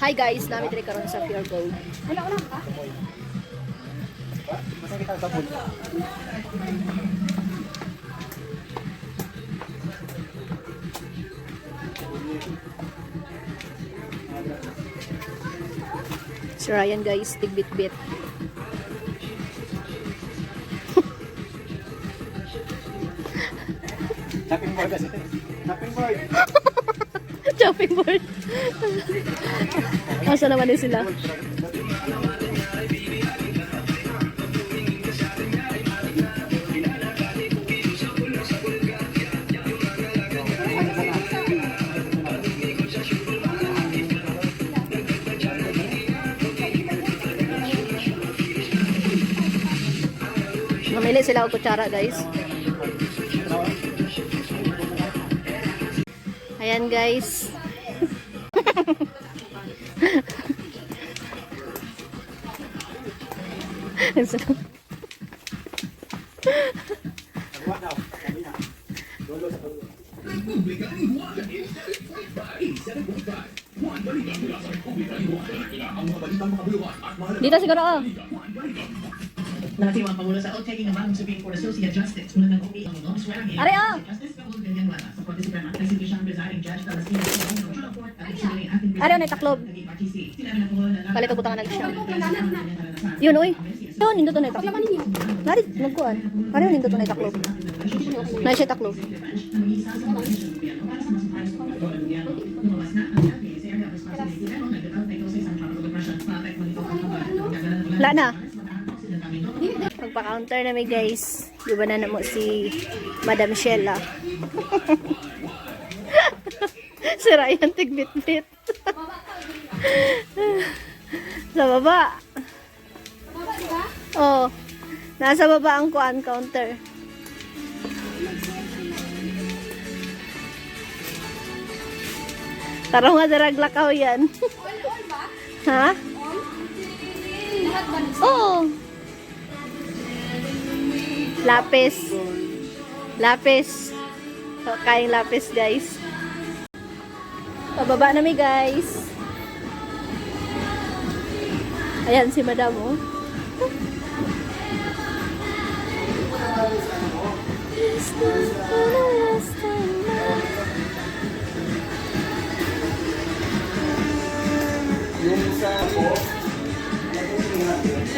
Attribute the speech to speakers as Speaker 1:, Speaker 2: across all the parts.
Speaker 1: Hi guys, namin diri karon sa Pure Gold.
Speaker 2: Wala, wala ka?
Speaker 1: Si Ryan guys, tigbit-bit.
Speaker 3: Chopping board kasi. Chopping board.
Speaker 1: Chopping board. Asa naman din sila? Mamili sila og kutsara, guys. Ayan, guys. Ang. Dito siguro oh.
Speaker 4: Natiwa ang Pangulo sa outtaking ng bagong Supreme Court Associate Justice mula ng umi ang mga swearing in.
Speaker 1: Are, oh!
Speaker 4: Justice Raul Villanueva sa at si siyang presiding judge sa Las Piñas sa Court at isuling ating Pangulo na
Speaker 1: Balik ko butangan siya.
Speaker 4: Yun,
Speaker 1: uy. Yun, nindot to na itaklob. Nari, nagkuhan. Ano yun, nindot to na itaklob? Na siya itaklob. Wala na. Magpa-counter na may guys. Di ba na namo si Madam Shella? si Ryan tigbit-bit. Sa baba.
Speaker 2: Baba, di ba?
Speaker 1: Oh. Nasa baba ang kuan counter. Tara nga darag lakaw yan.
Speaker 2: Oil, oil ba?
Speaker 1: ha?
Speaker 2: Oil? Lahat ba?
Speaker 1: Oo. Lapis. Lapis. So, kain lapis, guys. Pababa na mi, guys. Ayan si madam, oh.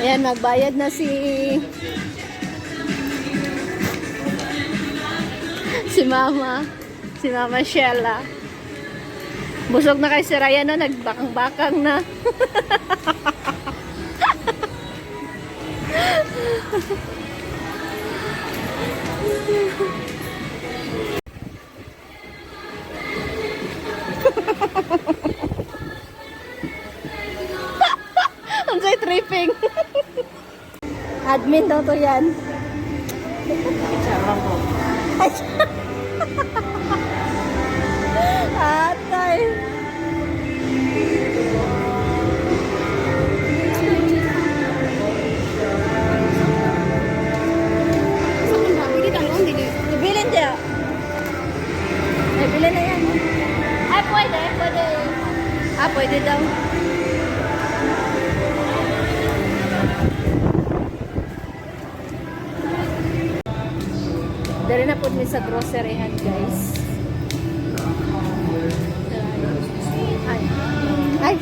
Speaker 1: Ayan, nagbayad na si... si Mama. Si Mama Shella. Busog na kay si Ryan na, nagbakang-bakang na. Ang say tripping. Admin daw to yan. Atay. pwede, pwede. Ah, pwede daw. Dari na po mi sa groceryhan, guys. Ay. Ay,